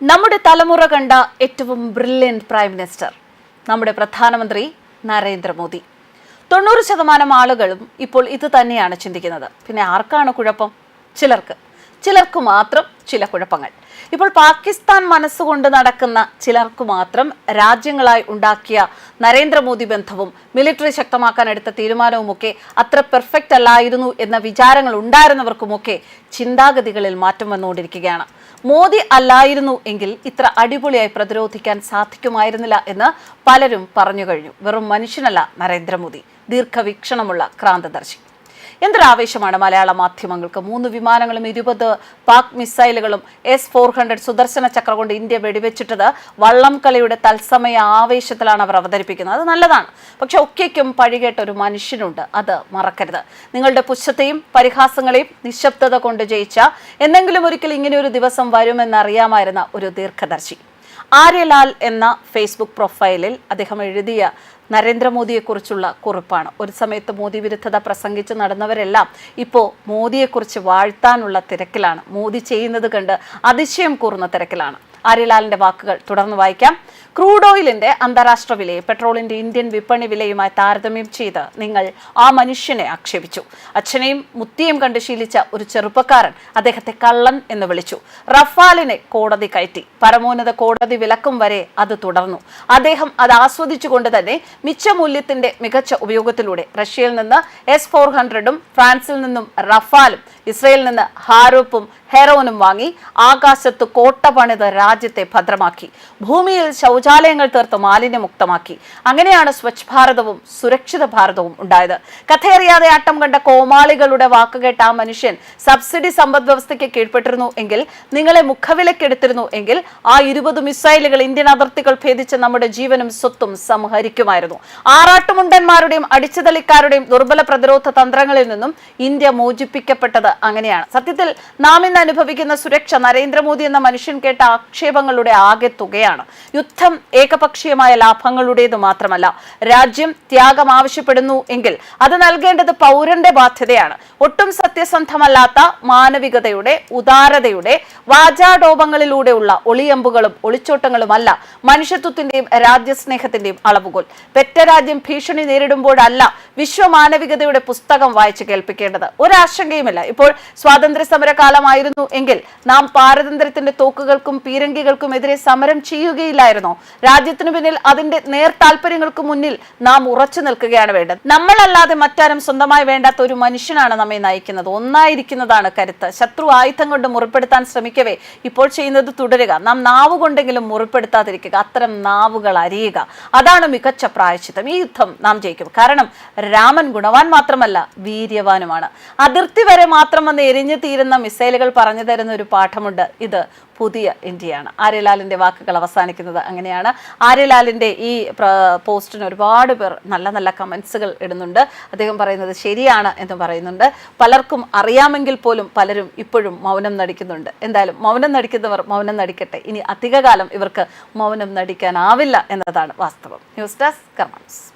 നമ്മുടെ തലമുറ കണ്ട ഏറ്റവും ബ്രില്യന്റ് പ്രൈം മിനിസ്റ്റർ നമ്മുടെ പ്രധാനമന്ത്രി നരേന്ദ്രമോദി. തൊണ്ണൂറ് ശതമാനം ആളുകളും ഇപ്പോൾ ഇത് തന്നെയാണ് ചിന്തിക്കുന്നത്. പിന്നെ ആർക്കാണ് കുഴപ്പം? ചിലർക്ക്. ചിലർക്ക് മാത്രം ചില കുഴപ്പങ്ങൾ. ഇപ്പോൾ പാകിസ്ഥാൻ മനസ്സുകൊണ്ട് നടക്കുന്ന ചിലർക്ക് മാത്രം രാജ്യങ്ങളായി ഉണ്ടാക്കിയ നരേന്ദ്രമോദി ബന്ധവും മിലിറ്ററി ശക്തമാക്കാൻ എടുത്ത തീരുമാനവുമൊക്കെ അത്ര പെർഫെക്റ്റ് അല്ലായിരുന്നു എന്ന വിചാരങ്ങൾ ഉണ്ടായിരുന്നവർക്കുമൊക്കെ ചിന്താഗതികളിൽ മാറ്റം വന്നുകൊണ്ടിരിക്കുകയാണ്. മോദി അല്ലായിരുന്നു എങ്കിൽ ഇത്ര അടിപൊളിയായി പ്രതിരോധിക്കാൻ സാധിക്കുമായിരുന്നില്ല എന്ന് പലരും പറഞ്ഞു കഴിഞ്ഞു. വെറും മനുഷ്യനല്ല നരേന്ദ്രമോദി. ദീർഘവീക്ഷണമുള്ള ക്രാന്തദർശി. എന്തൊരാവേശമാണ് മലയാള മാധ്യമങ്ങൾക്ക്? മൂന്ന് വിമാനങ്ങളും ഇരുപത് Pak മിസൈലുകളും S four hundred Sudarshana Chakra കൊണ്ട് ഇന്ത്യ വെടിവെച്ചിട്ടത് വള്ളംകളിയുടെ തത്സമയ ആവേശത്തിലാണ് അവർ അവതരിപ്പിക്കുന്നത്. അത് നല്ലതാണ്. പക്ഷെ ഒക്കെയ്ക്കും പഴികേട്ട ഒരു മനുഷ്യനുണ്ട്. അത് മറക്കരുത്. നിങ്ങളുടെ പുച്ഛത്തെയും പരിഹാസങ്ങളെയും നിശബ്ദത കൊണ്ട് ജയിച്ച എന്തെങ്കിലും ഒരിക്കൽ ഇങ്ങനെ ഒരു ദിവസം വരുമെന്നറിയാമായിരുന്ന ഒരു ദീർഘദർശി. ആര്യലാൽ എന്ന ഫേസ്ബുക്ക് പ്രൊഫൈലിൽ അദ്ദേഹം എഴുതിയ നരേന്ദ്രമോദിയെക്കുറിച്ചുള്ള കുറിപ്പാണ്. ഒരു സമയത്ത് മോദി വിരുദ്ധത പ്രസംഗിച്ച് നടന്നവരെല്ലാം ഇപ്പോൾ മോദിയെക്കുറിച്ച് വാഴ്ത്താനുള്ള തിരക്കിലാണ്. മോദി ചെയ്യുന്നത് കണ്ട് അതിശയം കൂറുന്ന തിരക്കിലാണ്. ആര്യലാലിന്റെ വാക്കുകൾ തുടർന്ന് വായിക്കാം. ക്രൂഡ് ഓയിലിന്റെ അന്താരാഷ്ട്ര വിലയെ പെട്രോളിന്റെ ഇന്ത്യൻ വിപണി വിലയുമായി താരതമ്യം ചെയ്ത് നിങ്ങൾ ആ മനുഷ്യനെ ആക്ഷേപിച്ചു. അച്ഛനെയും മുത്തിയും കണ്ട് ശീലിച്ച ഒരു ചെറുപ്പക്കാരൻ അദ്ദേഹത്തെ കള്ളൻ എന്ന് വിളിച്ചു. റഫാലിനെ കോടതി കയറ്റി. പരമോന്നത കോടതി വിലക്കും വരെ അത് തുടർന്നു. അദ്ദേഹം അത് ആസ്വദിച്ചുകൊണ്ട് തന്നെ മിച്ച മൂല്യത്തിന്റെ മികച്ച ഉപയോഗത്തിലൂടെ റഷ്യയിൽ നിന്ന് എസ് ഫോർ ഹൺഡ്രഡും ഫ്രാൻസിൽ നിന്നും റഫാലും ഇസ്രയേലിൽ നിന്ന് ഹാരോപ്പും ഹെറോനും വാങ്ങി ആകാശത്ത് കോട്ട പണിത് രാജ്യത്തെ ഭദ്രമാക്കി. ഭൂമിയിൽ ശൗചാലയങ്ങൾ തീർത്ത് മാലിന്യമുക്തമാക്കി അങ്ങനെയാണ് സ്വച്ഛ് ഭാരതവും സുരക്ഷിത ഭാരതവും ഉണ്ടായത്. കഥയറിയാതെ ആട്ടം കണ്ട കോമാളികളുടെ വാക്കുകേട്ട ആ മനുഷ്യൻ സബ്സിഡി സമ്പദ് വ്യവസ്ഥയ്ക്ക് കീഴ്പ്പെട്ടിരുന്നു എങ്കിൽ നിങ്ങളെ മുഖവിലക്കെടുത്തിരുന്നു എങ്കിൽ ആ ഇരുപത് മിസൈലുകൾ ഇന്ത്യൻ അതിർത്തികൾ ഭേദിച്ച് നമ്മുടെ ജീവനും സ്വത്തും സംഹരിക്കുമായിരുന്നു. ആറാട്ടുമുണ്ടന്മാരുടെയും അടിച്ചുതളിക്കാരുടെയും ദുർബല പ്രതിരോധ തന്ത്രങ്ങളിൽ നിന്നും ഇന്ത്യ മോചിപ്പിക്കപ്പെട്ടത് അങ്ങനെയാണ്. സത്യത്തിൽ നാം ഇന്ന് അനുഭവിക്കുന്ന സുരക്ഷ നരേന്ദ്രമോദി എന്ന മനുഷ്യൻ കേട്ട ആക്ഷേപങ്ങളുടെ ആകെ തുകയാണ് യുദ്ധം ഏകപക്ഷീയമായ ലാഭങ്ങളുടേത് മാത്രമല്ല രാജ്യം ത്യാഗം ആവശ്യപ്പെടുന്നു എങ്കിൽ അത് നൽകേണ്ടത് പൗരന്റെ ബാധ്യതയാണ്. ഒട്ടും സത്യസന്ധമല്ലാത്ത മാനവികതയുടെ ഉദാരതയുടെ വാചാടോപങ്ങളിലൂടെയുള്ള ഒളിയമ്പുകളും ഒളിച്ചോട്ടങ്ങളുമല്ല മനുഷ്യത്വത്തിന്റെയും രാജ്യസ്നേഹത്തിന്റെയും അളവുകോൽ. പെറ്റ രാജ്യം ഭീഷണി നേരിടുമ്പോഴല്ല വിശ്വമാനവികതയുടെ പുസ്തകം വായിച്ചു കേൾപ്പിക്കേണ്ടത്. ഒരാശങ്കയുമില്ല. ഇപ്പോൾ സ്വാതന്ത്ര്യ സമര കാലമായിരുന്നു എങ്കിൽ നാം പാരതന്ത്ര്യത്തിന്റെ തോക്കുകൾക്കും പീരങ്കികൾക്കും എതിരെ സമരം ചെയ്യുകയില്ലായിരുന്നോ? രാജ്യത്തിനു പിന്നിൽ അതിന്റെ നേർ താല്പര്യങ്ങൾക്ക് മുന്നിൽ നാം ഉറച്ചു നിൽക്കുകയാണ് വേണ്ടത്. നമ്മളല്ലാതെ മറ്റാരും സ്വന്തമായി വേണ്ടാത്ത ഒരു മനുഷ്യനാണ് നമ്മെ നയിക്കുന്നത്. ഒന്നായിരിക്കുന്നതാണ് കരുത്ത്. ശത്രു ആയുധം കൊണ്ട് മുറിപ്പെടുത്താൻ ശ്രമിക്കവേ ഇപ്പോൾ ചെയ്യുന്നത് തുടരുക. നാം നാവ് കൊണ്ടെങ്കിലും മുറിപ്പെടുത്താതിരിക്കുക. അത്തരം നാവുകൾ അരിയുക. അതാണ് മികച്ച പ്രായശ്ചിത്തം. ഈ യുദ്ധം നാം ജയിക്കും. കാരണം രാമൻ ഗുണവാൻ മാത്രമല്ല വീര്യവാനുമാണ്. അതിർത്തി വരെ മാത്രം വന്ന് എരിഞ്ഞു തീരുന്ന മിസൈലുകൾ പറഞ്ഞു തരുന്ന ഒരു പാഠമുണ്ട് ഇത്. പുതിയ ഇന്ത്യയാണ്. ആര്യലാലിന്റെ വാക്കുകൾ അവസാനിക്കുന്നത് അങ്ങനെയാണ്. ആര്യലാലിന്റെ ഈ പോസ്റ്റിന് ഒരുപാട് പേർ നല്ല നല്ല കമൻസുകൾ ഇടുന്നുണ്ട്. അദ്ദേഹം പറയുന്നത് ശരിയാണ് എന്ന് പറയുന്നുണ്ട്. പലർക്കും അറിയാമെങ്കിൽ പോലും പലരും ഇപ്പോഴും മൗനം നടിക്കുന്നുണ്ട്. എന്തായാലും മൗനം നടിക്കുന്നവർ മൗനം നടിക്കട്ടെ. ഇനി അധികകാലം ഇവർക്ക് മൗനം നടിക്കാനാവില്ല എന്നതാണ് വാസ്തവം. News desk കർമ്മസ്